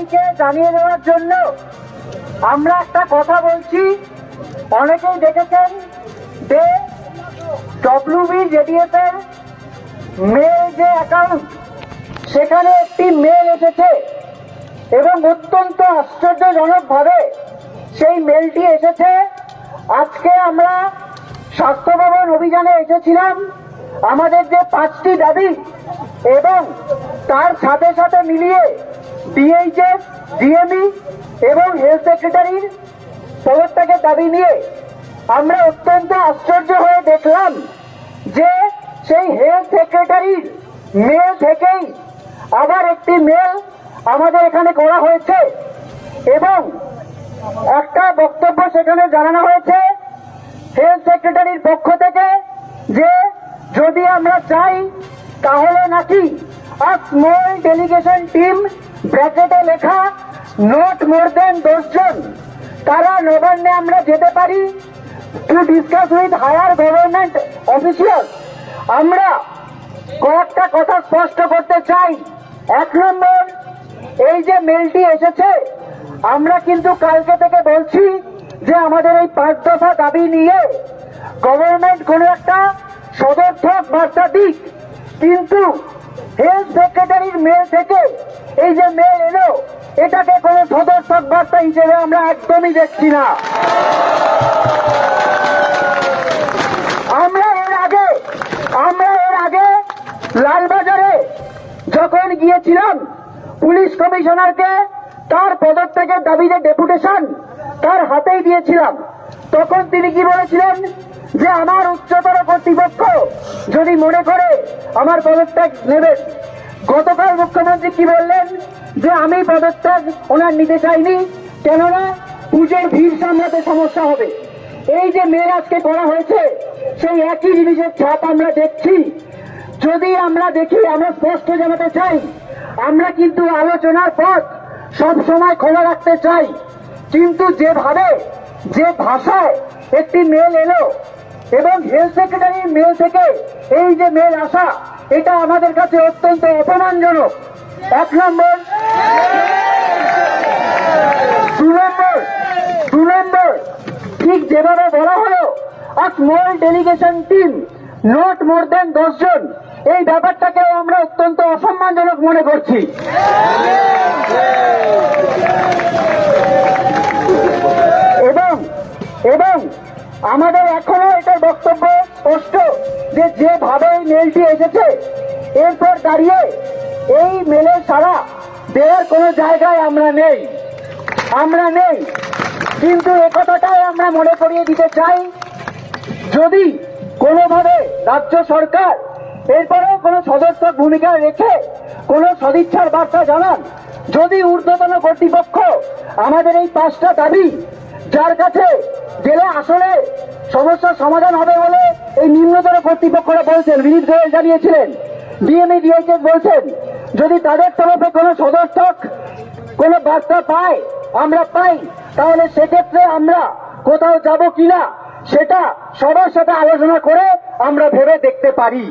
সবাইকে জানিয়ে দেওয়ার জন্য আমরা একটা কথা বলছি। অনেকেই দেখেছেন যে ডব্লিউবি জেডিএফ এর মেল যে অ্যাকাউন্ট সেখানে একটি মেল এসেছে এবং অত্যন্ত আশ্চর্যজনকভাবে সেই মেলটি এসেছে। আজকে আমরা স্বাস্থ্য ভবন অভিযানে এসেছিলাম। আমাদের যে পাঁচটি দাবি এবং তার সাথে সাথে মিলিয়ে ডিএইচএস ডিএমই এবং হেলথ সেক্রেটারির পদত্যাগের দাবি নিয়ে আমরা অত্যন্ত আশ্চর্য হয়ে দেখলাম যে সেই হেলথ সেক্রেটারির মেল থেকেই আবার একটি মেল আমাদের এখানে করা হয়েছে এবং একটা বক্তব্য সেখানে জানানো হয়েছে হেলথ সেক্রেটারির পক্ষ থেকে যে যদি আমরা চাই তাহলে নাকি আ স্মল ডেলিগেশন টিম ব্র্যাকেটে লেখা নট মোর দেন দশজন তারা নবান্নে আমরা যেতে পারি to discuss with higher government official আমরা কয়েকটা কথা স্পষ্ট করতে চাই। এক নম্বর, এই যে মেলটি এসেছে, আমরা কিন্তু কালকে থেকে বলছি যে আমাদের এই পাঁচ দফা দাবি নিয়ে গভর্নমেন্ট কোনো একটা সদর্থক বার্তা দিক। কিন্তু হেলথ সেক্রেটারির মেল থেকে এই যে মেল এলো, এটাকে কোনো সদর্থক বার্তা হিসেবে আমরা একদমই দেখছি না। আমরা এর আগে, আমরা এর আগে লালবাজারে যখন গিয়েছিলাম, পুলিশ কমিশনারকে তার পদত্যাগের দাবিতে ডেপুটেশন তার হাতেই দিয়েছিলাম। তখন তিনি কি বলেছিলেন? যে আমার উচ্চতর কর্তৃপক্ষ যদি মনে করে আমার পদত্যাগ নেবেন গতকাল মুখ্যমন্ত্রী কি বললেন? যে আমি পদত্যাগ ওনার নিতে চাইনি, কেননা পুজোর ভিড় সামলাতে সমস্যা হবে। এই যে মেয়ে আজকে করা হয়েছে, সেই একই জিনিসের ছাপ আমরা দেখছি। যদি আমরা দেখি, আমরা স্পষ্ট জানাতে চাই, আমরা কিন্তু আলোচনার পথ সব সময় খোলা রাখতে চাই। কিন্তু যেভাবে, যে ভাষায় একটি মেল এলো এবং হেলথ সেক্রেটারির মেল থেকে এই যে মেল আসা, এটা আমাদের কাছে অত্যন্ত অপমানজনক। এক নম্বর। দু নম্বর। দু নম্বর। ঠিক যেভাবে বলা হলো a small delegation team not more than দশজন এই ব্যাপারটাকেও আমরা অত্যন্ত অসম্মানজনক মনে করছি। স্পষ্ট যে যেভাবে এই মেলটি এসেছে, এরপর দাঁড়িয়ে এই মেলে সারা দেওয়ার কোনো জায়গায় আমরা নেই। আমরা নেই। কিন্তু একথাটাই আমরা মনে করিয়ে দিতে চাই, যদি কোনোভাবে রাজ্য সরকার এরপরেও কোনো সদস্য ভূমিকা রেখে কোনো সদিচ্ছার বার্তা জানান, যদি ঊর্ধ্বতন কর্তৃপক্ষ আমাদের এই পাঁচটা দাবি যার কাছে গেলে আসলে সমস্যার সমাধান হবে বলে এই নিম্নতর কর্তৃপক্ষরা বলছেন। বিনীত গোয়েল জানিয়েছিলেন। ডিএমএ ডিএইচএস বলছেন, যদি তাদের তরফে কোনো সদর্থক কোনো বার্তা পায়, আমরা পাই, তাহলে সেক্ষেত্রে আমরা কোথাও যাব কিনা সেটা সবার সাথে আলোচনা করে আমরা ভেবে দেখতে পারি।